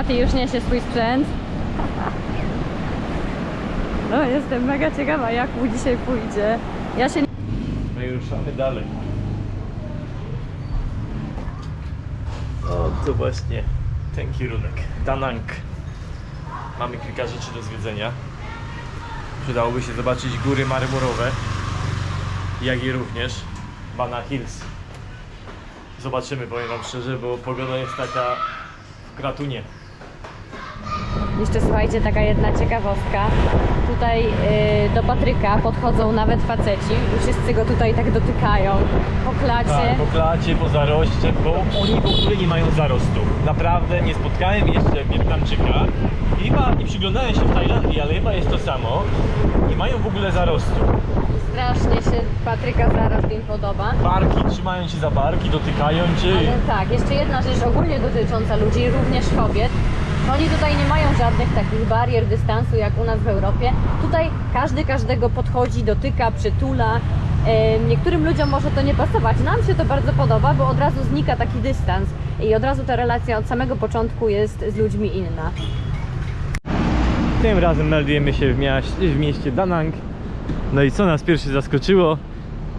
Paty już niesie swój sprzęt. No, jestem mega ciekawa, jak mu dzisiaj pójdzie. Ja się My ruszamy dalej. O, to właśnie ten kierunek. Danang. Mamy kilka rzeczy do zwiedzenia. Przydałoby się zobaczyć góry marmurowe, jak i również Bana Hills. Zobaczymy, powiem wam szczerze, bo pogoda jest taka w kratunie. Jeszcze słuchajcie, taka jedna ciekawostka. Tutaj y, do Patryka podchodzą nawet faceci i wszyscy go tutaj tak dotykają po klacie. Tak, po klacie, po zaroście, bo oni w ogóle nie mają zarostu. Naprawdę nie spotkałem jeszcze Wietnamczyka i, chyba, i przyglądałem się w Tajlandii, ale chyba jest to samo. Nie mają w ogóle zarostu. Strasznie się Patryka zaraz im podoba. Barki trzymają cię za barki, dotykają cię. Ale tak, jeszcze jedna rzecz ogólnie dotycząca ludzi, również kobiet. Oni tutaj nie mają żadnych takich barier dystansu jak u nas w Europie. Tutaj każdy każdego podchodzi, dotyka, przytula. Niektórym ludziom może to nie pasować. Nam się to bardzo podoba, bo od razu znika taki dystans i od razu ta relacja od samego początku jest z ludźmi inna. Tym razem meldujemy się w, w mieście Danang. No i co nas pierwsze zaskoczyło,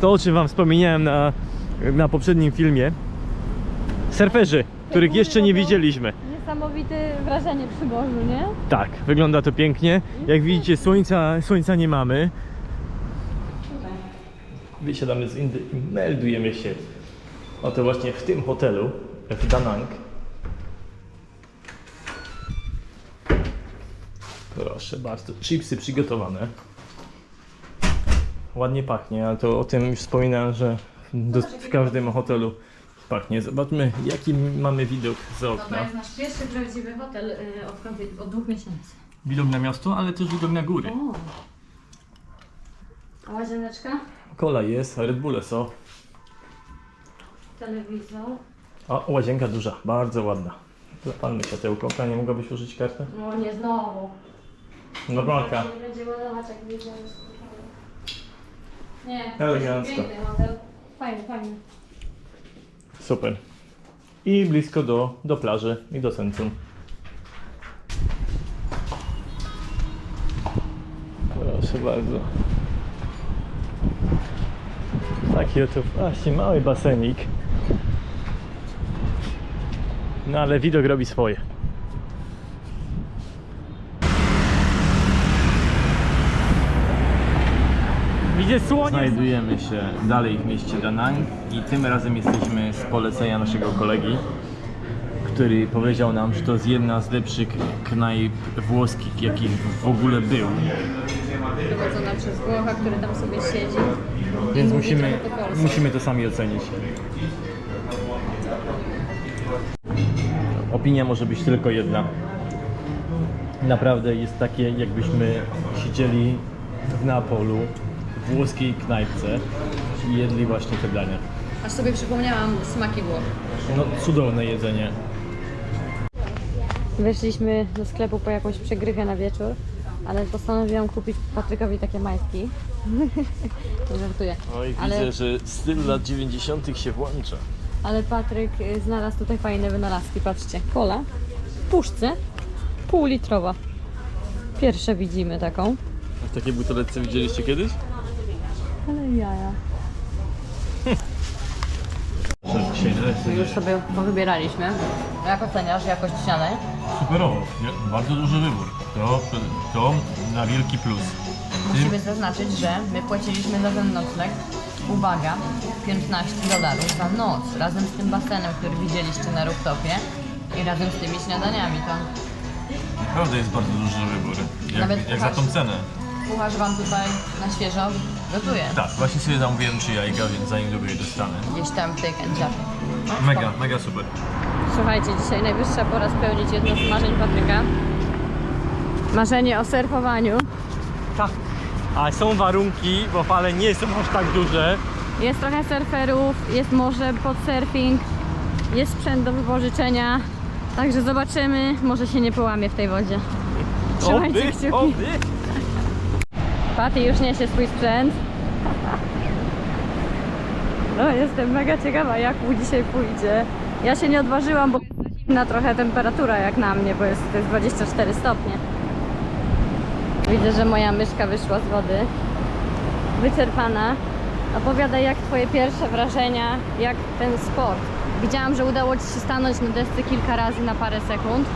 to o czym wam wspomniałem na, na poprzednim filmie. Surferzy, których jeszcze nie widzieliśmy. Niesamowite wrażenie przy morzu, nie? Tak, wygląda to pięknie. Jak widzicie, słońca, słońca nie mamy. Wysiadamy z Indy i meldujemy się. Oto właśnie w tym hotelu, w Danang. Proszę bardzo, chipsy przygotowane. Ładnie pachnie, ale to o tym już wspominałem, że do, w każdym hotelu pachnie. Zobaczmy, jaki mamy widok z okna. to jest nasz pierwszy prawdziwy hotel y, od dwóch miesięcy. Widok na miasto, ale też widok na góry. O. A łazieneczka? Kola jest, Red Bulle są. Telewizor. A łazienka duża, bardzo ładna. Zapalmy światełko. Nie mogłabyś użyć kartę? No nie znowu. Normalka. Nie będzie ładować jak wyjdziemy z hotelu. Nie, Elegancko. piękny hotel. Fajny, fajny. Super. I blisko do, do plaży i do centrum. Proszę bardzo. Taki oto właśnie mały basenik. No ale widok robi swoje. Słonie. Znajdujemy się dalej w mieście Danang i tym razem jesteśmy z polecenia naszego kolegi, który powiedział nam, że to jest jedna z lepszych knajp włoskich, jakich w ogóle był. Prowadzona przez Włocha, który tam sobie siedzi. Więc mówi musimy, trochę po polsku. musimy to sami ocenić. Opinia może być tylko jedna. Naprawdę jest takie, jakbyśmy siedzieli w Neapolu, włoskiej knajpce i jedli właśnie te dania. Aż sobie przypomniałam smaki Włoch. No, cudowne jedzenie. Weszliśmy do sklepu po jakąś przegrychę na wieczór, ale postanowiłam kupić Patrykowi takie majtki. Nie Żartuję. Oj, Ale- widzę, że styl lat 90. się włącza. Ale Patryk y, znalazł tutaj fajne wynalazki. Patrzcie, kola w puszce półlitrowa. Pierwsze widzimy taką. A takie buteleczce widzieliście kiedyś? Ale jaja. Już sobie powybieraliśmy. Jak oceniasz jakość śniadań? Superowo, nie? bardzo duży wybór. To, to na wielki plus. Musimy zaznaczyć, że my płaciliśmy za ten nocleg, uwaga, 15 dolarów za noc, razem z tym basenem, który widzieliście na rooftopie i razem z tymi śniadaniami. To Naprawdę jest bardzo duży wybór. Jak, Nawet jak za tą cenę. kucharz Wam tutaj na świeżo gotuje. Tak, właśnie sobie zamówiłem trzy jajka, więc zanim do je dostanę. Gdzieś tam w tej. Mega, mega super. Słuchajcie, dzisiaj najwyższa pora spełnić jedno z marzeń Patryka. Marzenie o surfowaniu. Tak. A są warunki, bo fale nie są aż tak duże. Jest trochę surferów, jest morze pod surfing, jest sprzęt do wypożyczenia. Także zobaczymy, może się nie połamie w tej wodzie. Trzymajcie Oby, kciuki. oby. Paty już niesie swój sprzęt. No, jestem mega ciekawa, jak mu dzisiaj pójdzie. Ja się nie odważyłam, bo jest trochę temperatura jak na mnie, bo jest, to jest 24 stopnie. Widzę, że moja myszka wyszła z wody. Wyczerpana. Opowiadaj, jak twoje pierwsze wrażenia, jak ten sport. Widziałam, że udało ci się stanąć na desce kilka razy na parę sekund.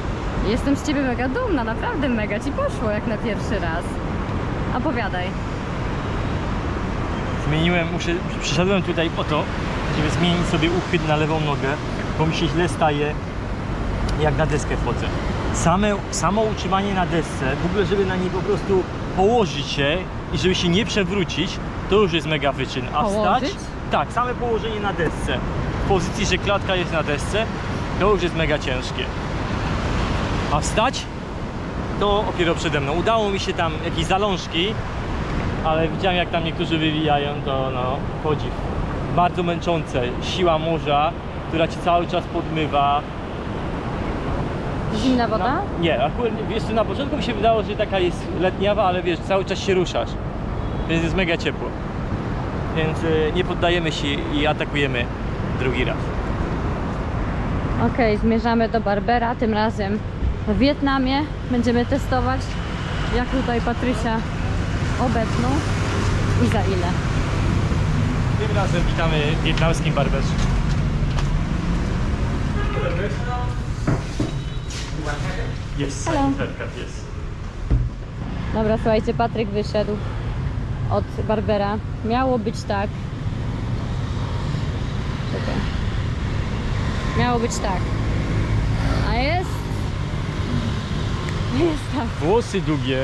Jestem z ciebie mega dumna, naprawdę mega ci poszło jak na pierwszy raz. Opowiadaj. Zmieniłem, muszę, przyszedłem tutaj po to, żeby zmienić sobie uchwyt na lewą nogę, bo mi się źle staje, jak na deskę wchodzę. Same, samo utrzymanie na desce, w ogóle żeby na niej po prostu położyć się i żeby się nie przewrócić, to już jest mega wyczyn. A Położyć? wstać? Tak, same położenie na desce. W pozycji, że klatka jest na desce, to już jest mega ciężkie. A wstać? To dopiero przede mną. Udało mi się tam jakieś zalążki, ale widziałem jak tam niektórzy wywijają, to no, podziw. Bardzo męczące. Siła morza, która ci cały czas podmywa. Zimna woda? Na, nie, akurat wiesz na początku mi się wydało, że taka jest letniawa, ale wiesz, cały czas się ruszasz. Więc jest mega ciepło. Więc y, nie poddajemy się i atakujemy drugi raz. Okej, zmierzamy do Barbera, tym razem w Wietnamie. Będziemy testować, jak tutaj Patrysia obetną i za ile. Tym razem witamy w wietnamskim barberze. Jest, Hello. jest. Dobra, słuchajcie, Patryk wyszedł od Barbera. Miało być tak. Czekaj. Miało być tak. A jest. Jest tak. Włosy długie,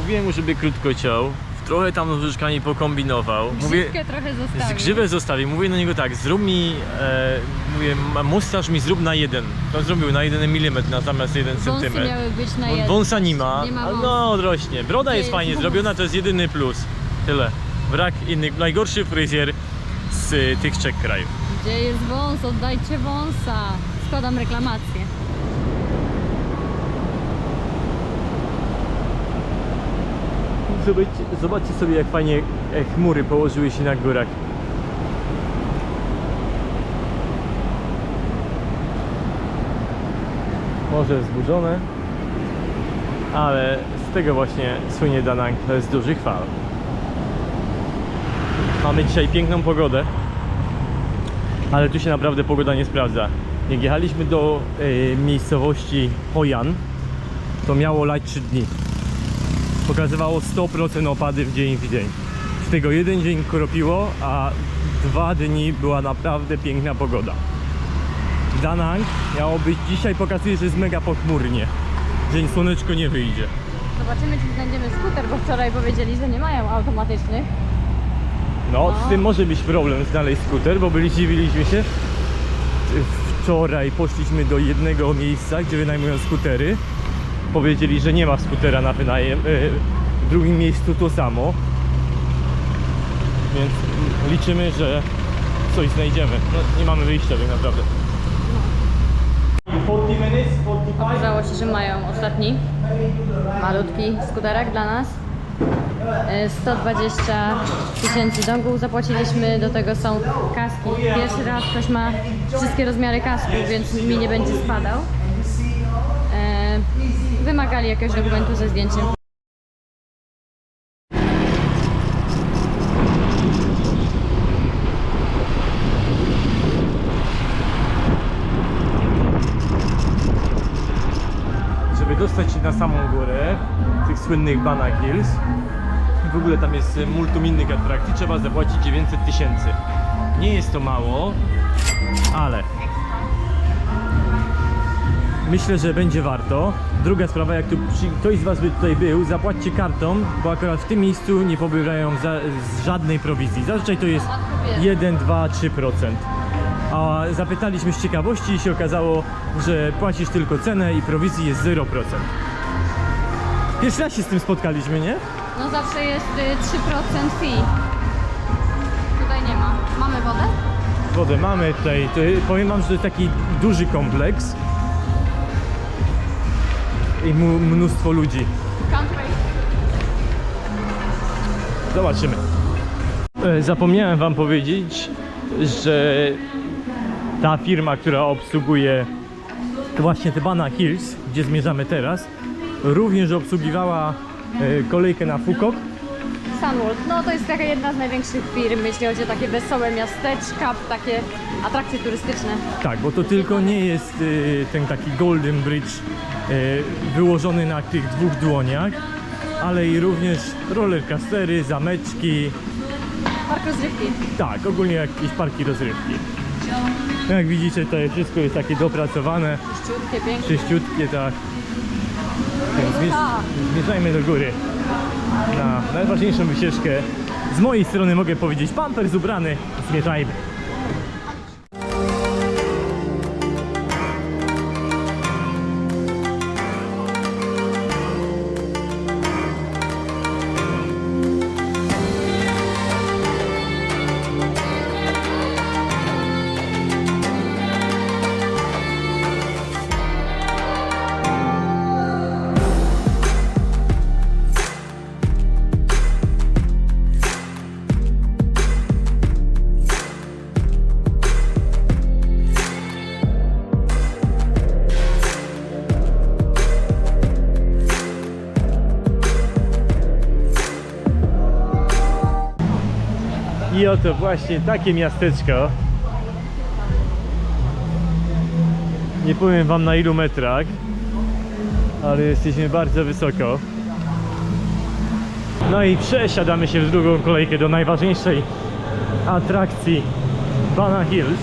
mówiłem mu, żeby krótko ciął. Trochę tam nożyczkami pokombinował. Mówię, Grzywkę trochę zostawił. Grzywę zostawił. Mówię do niego tak, zrób mi, e, mówię, ma- mustaż mi zrób na jeden. To zrobił na jeden milimetr na zamiast jeden Wąsy centymetr. miały być na jeden. Wąsa nie ma, Nie ma ale no odrośnie. Broda Gdzie jest jest fajnie wąs? zrobiona, to jest jedyny plus. Tyle. Brak innych, najgorszy fryzjer z y, tych trzech krajów. Gdzie jest wąs? Oddajcie wąsa. Składam reklamację. Zobaczcie, zobaczcie sobie jak fajnie chmury położyły się na górach. Morze zburzone, ale z tego właśnie słynie Danang, jest dużych fal. Mamy dzisiaj piękną pogodę, ale tu się naprawdę pogoda nie sprawdza. Jak jechaliśmy do e, miejscowości Hojan, to miało lać 3 dni pokazywało 100% opady w dzień w dzień. Z tego jeden dzień kropiło, a dwa dni była naprawdę piękna pogoda. Danang miało być dzisiaj, pokazuje, że jest mega pochmurnie. Dzień słoneczko nie wyjdzie. Zobaczymy, czy znajdziemy skuter, bo wczoraj powiedzieli, że nie mają automatycznych. No, No. z tym może być problem znaleźć skuter, bo byli dziwiliśmy się. Wczoraj poszliśmy do jednego miejsca, gdzie wynajmują skutery. Powiedzieli, że nie ma skutera na wynajem. e, W drugim miejscu to samo. Więc liczymy, że coś znajdziemy. No, nie mamy wyjścia tak naprawdę. 40 minutes, 45. Okazało się, że mają ostatni malutki skuterek dla nas. E, 120 tysięcy dongów zapłaciliśmy, do tego są kaski. Pierwszy raz ktoś ma wszystkie rozmiary kasków, więc mi nie będzie spadał. Wymagali jakiegoś dokumentu ze zdjęciem. żeby dostać się na samą górę tych słynnych Bana Hills w ogóle tam jest multum innych atrakcji, trzeba zapłacić 900 tysięcy. Nie jest to mało, ale myślę, że będzie warto. Druga sprawa, jak tu ktoś z Was by tutaj był, zapłaćcie kartą, bo akurat w tym miejscu nie pobierają za... z żadnej prowizji. Zazwyczaj to jest 1, 2, 3%. A zapytaliśmy z ciekawości i się okazało, że płacisz tylko cenę i prowizji jest 0%. Pierwszy raz się z tym spotkaliśmy, nie? No zawsze jest y, 3% fee. Tutaj nie ma. Mamy wodę? Wodę mamy tutaj. Powiem wam, że to jest taki duży kompleks. I mnóstwo ludzi. Zobaczymy. E, Zapomniałem wam powiedzieć, że ta firma, która obsługuje to właśnie te Bana Hills, gdzie zmierzamy teraz, również obsługiwała e, kolejkę na Fukok. Sunworld, no to jest taka jedna z największych firm, jeśli chodzi o takie wesołe miasteczka, takie atrakcje turystyczne. Tak, bo to tylko nie jest e, ten taki Golden Bridge wyłożony na tych dwóch dłoniach, ale i również rollercoastery, zameczki, Park rozrywki. tak, ogólnie jakieś parki rozrywki. Jak widzicie, to wszystko jest takie dopracowane, Szczytkie, pięknie. czyściutkie, tak. Więc zmierz, zmierzajmy do góry na najważniejszą wycieczkę. Z mojej strony mogę powiedzieć, pampers ubrany, zmierzajmy. I oto właśnie takie miasteczko. Nie powiem wam na ilu metrach, ale jesteśmy bardzo wysoko. No i przesiadamy się w drugą kolejkę do najważniejszej atrakcji Bana Hills.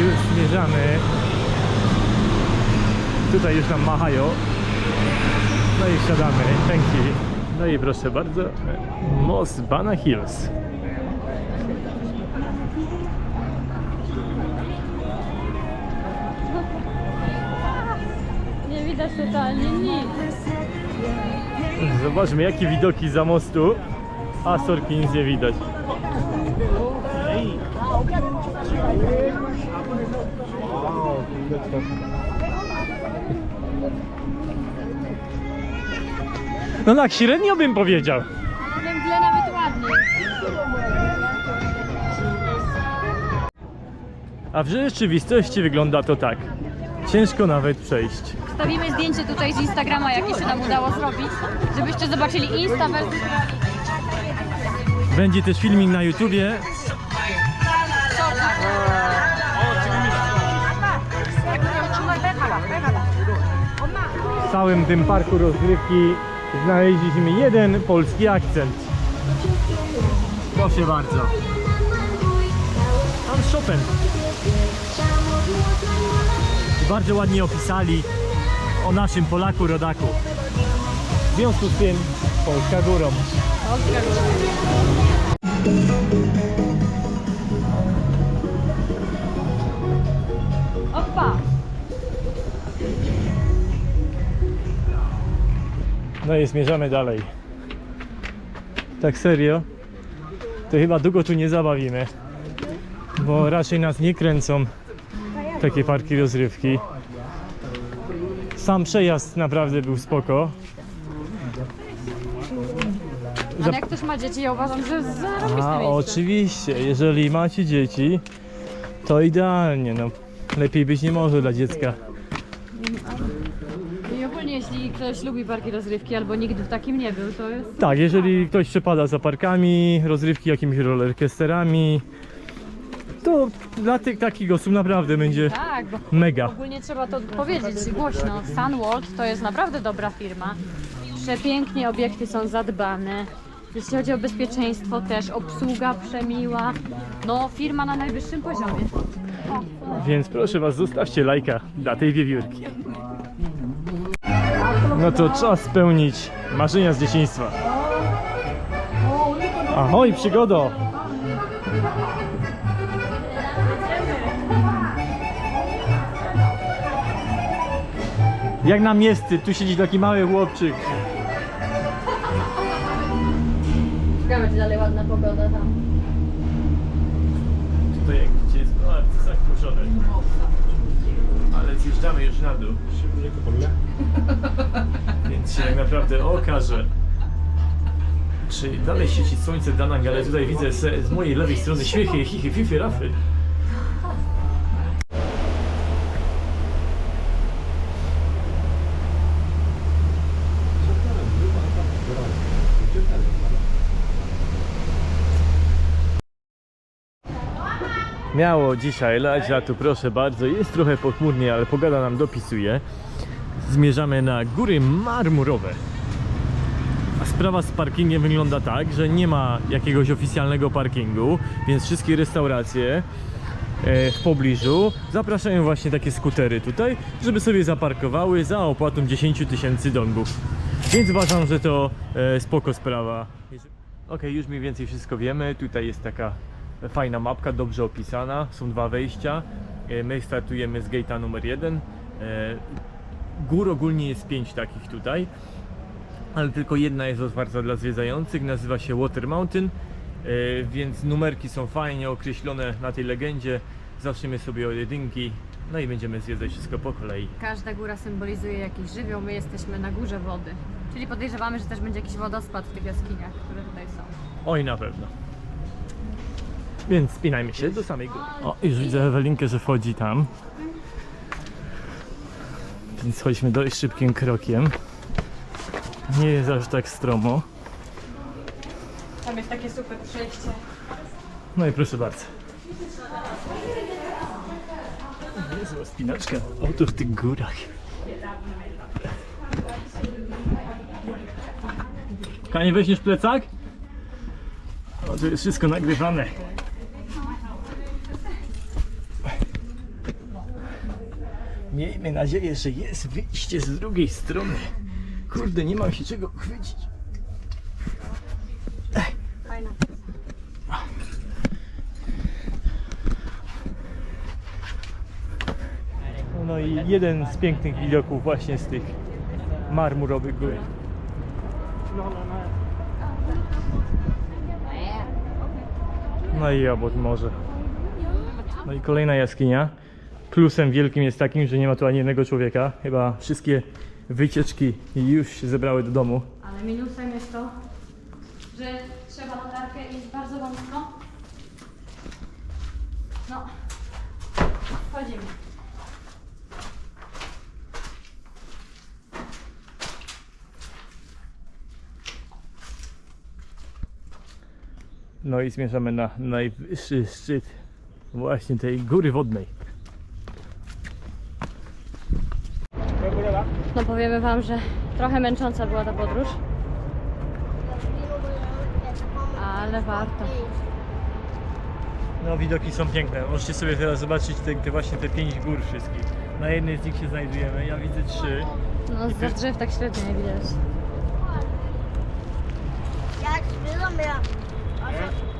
Już zmierzamy. Tutaj już nam machają. No i wsiadamy. Dzięki. No i proszę bardzo, most Bana Hills. Nie widać totalnie nic. Zobaczmy jakie widoki za mostu, a sorki nic nie widać. No tak średnio bym powiedział. Węgle nawet ładnie. A w rzeczywistości wygląda to tak. Ciężko nawet przejść. Wstawimy zdjęcie tutaj z Instagrama, jakie się nam udało zrobić, żebyście zobaczyli Insta versus Będzie też filmik na YouTubie. W całym tym parku rozgrywki znaleźliśmy jeden polski akcent. Proszę bardzo. Pan Chopin. Bardzo ładnie opisali o naszym Polaku rodaku. W związku z tym Polska górą. Opa! No i zmierzamy dalej. Tak serio? To chyba długo tu nie zabawimy. Bo raczej nas nie kręcą takie parki rozrywki. Sam przejazd naprawdę był spoko. Ale jak ktoś ma dzieci, ja uważam, że zarobiste A oczywiście, jeżeli macie dzieci, to idealnie. No, lepiej być nie może dla dziecka. Jeśli ktoś lubi parki rozrywki albo nigdy w takim nie był, to jest... Tak, jeżeli ktoś przepada za parkami, rozrywki jakimiś rollercoasterami, to dla tych takich osób naprawdę będzie Tak, bo mega. ogólnie trzeba to powiedzieć głośno. Sunworld to jest naprawdę dobra firma. Przepięknie obiekty są zadbane. Jeśli chodzi o bezpieczeństwo też, obsługa przemiła. No, firma na najwyższym poziomie. Więc proszę Was, zostawcie lajka dla tej wiewiórki. No to czas spełnić marzenia z dzieciństwa. Ahoj, przygodo! Jak nam jest, tu siedzi taki mały chłopczyk. Ciekawe, czy dalej ładna pogoda tam. Tutaj jak widzicie jest bardzo zachmurzone. Ale zjeżdżamy już na dół. Więc się tak naprawdę okaże, czy dalej świeci słońce Danang, ale tutaj widzę z, z mojej lewej strony śmiechy, chichy, fify, rafy. Miało dzisiaj lać, tu proszę bardzo, jest trochę pochmurnie, ale pogoda nam dopisuje. Zmierzamy na góry marmurowe. A sprawa z parkingiem wygląda tak, że nie ma jakiegoś oficjalnego parkingu, więc wszystkie restauracje e, w pobliżu zapraszają właśnie takie skutery tutaj, żeby sobie zaparkowały za opłatą 10 tysięcy dongów. Więc uważam, że to e, spoko sprawa. Ok, już mniej więcej wszystko wiemy. Tutaj jest taka fajna mapka, dobrze opisana. Są dwa wejścia. E, My startujemy z gate'a numer jeden. E, Gór ogólnie jest pięć takich tutaj ale tylko jedna jest otwarta dla zwiedzających, nazywa się Water Mountain, e, więc numerki są fajnie określone na tej legendzie. Zaczniemy sobie od jedynki, no i będziemy zwiedzać wszystko po kolei. Każda góra symbolizuje jakiś żywioł, my jesteśmy na górze wody. Czyli podejrzewamy, że też będzie jakiś wodospad w tych jaskiniach, które tutaj są. Oj, na pewno. Więc spinajmy się do samej góry. O, już widzę Ewelinkę, że wchodzi tam. Więc chodźmy dość szybkim krokiem. Nie jest aż tak stromo. Tam jest takie super przejście. No i proszę bardzo. Niezła spinaczka. Oto w tych górach. Kanie, weźmiesz plecak? O, tu jest wszystko nagrywane. Miejmy nadzieję, że jest wyjście z drugiej strony. Kurde, nie mam się czego chwycić. No i jeden z pięknych widoków właśnie z tych marmurowych gór. No i obok morze. No i kolejna jaskinia. Plusem wielkim jest takim, że nie ma tu ani jednego człowieka. Chyba wszystkie wycieczki już się zebrały do domu. Ale minusem jest to, że trzeba latarkę i jest bardzo wąsko. No, wchodzimy. No i zmierzamy na najwyższy szczyt właśnie tej góry wodnej. No powiemy Wam, że trochę męcząca była ta podróż. Ale warto. No widoki są piękne. Możecie sobie teraz zobaczyć te, te właśnie te pięć gór wszystkich. Na jednej z nich się znajdujemy. Ja widzę trzy. No za drzew tak średnio nie widać. Ja spiller mere.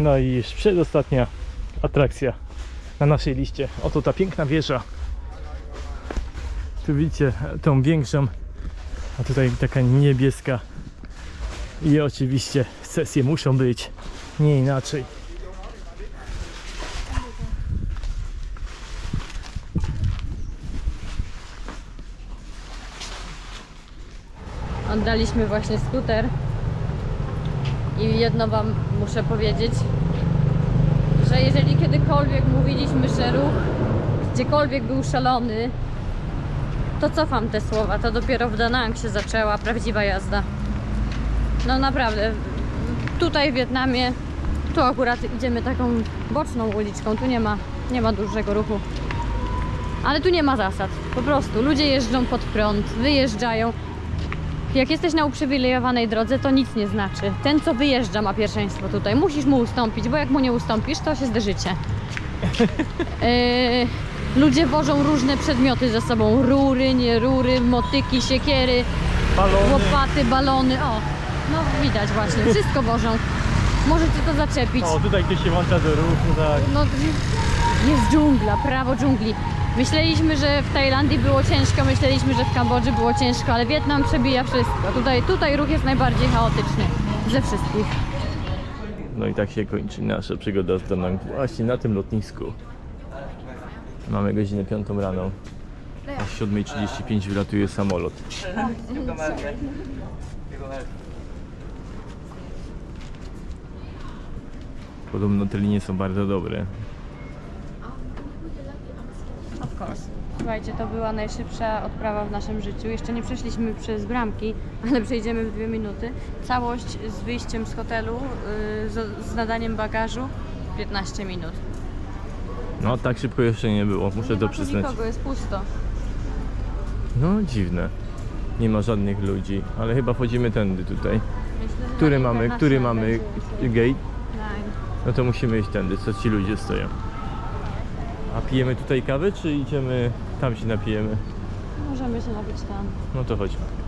No i już przedostatnia atrakcja na naszej liście. Oto ta piękna wieża. Tu widzicie tą większą, a tutaj taka niebieska. I oczywiście sesje muszą być nie inaczej. Oddaliśmy właśnie skuter. I jedno Wam muszę powiedzieć, że jeżeli kiedykolwiek mówiliśmy, że ruch gdziekolwiek był szalony, to cofam te słowa. To dopiero w Danang się zaczęła prawdziwa jazda. No naprawdę. Tutaj w Wietnamie, tu akurat idziemy taką boczną uliczką, tu nie ma, nie ma dużego ruchu. Ale tu nie ma zasad. Po prostu ludzie jeżdżą pod prąd, wyjeżdżają. Jak jesteś na uprzywilejowanej drodze, to nic nie znaczy. Ten, co wyjeżdża, ma pierwszeństwo tutaj. Musisz mu ustąpić, bo jak mu nie ustąpisz, to się zderzycie. Yy, ludzie wożą różne przedmioty ze sobą. Rury, nie rury, motyki, siekiery, Balony. łopaty, balony. O, no widać właśnie. Wszystko wożą. Możecie to zaczepić. O, tutaj ktoś się włącza do ruchu, tak. No, jest dżungla, prawo dżungli. Myśleliśmy, że w Tajlandii było ciężko, myśleliśmy, że w Kambodży było ciężko, ale Wietnam przebija wszystko. Tutaj, tutaj ruch jest najbardziej chaotyczny ze wszystkich. No i tak się kończy nasza przygoda z Danang właśnie na tym lotnisku. Mamy godzinę 5 rano. O 7.35 wylatuje samolot. Podobno te linie są bardzo dobre. Course. Słuchajcie, to była najszybsza odprawa w naszym życiu. Jeszcze nie przeszliśmy przez bramki, ale przejdziemy w dwie minuty. Całość z wyjściem z hotelu, yy, z, z nadaniem bagażu 15 minut. No tak szybko jeszcze nie było, muszę nie to ma tu przyznać. nikogo, jest pusto. No dziwne. Nie ma żadnych ludzi, ale chyba wchodzimy tędy tutaj. Myślę, że Który na mamy, który International mamy będzie gate? Nine. No to musimy iść tędy, co ci ludzie stoją. A pijemy tutaj kawę, czy idziemy tam się napijemy? Możemy się napić tam. No to chodźmy.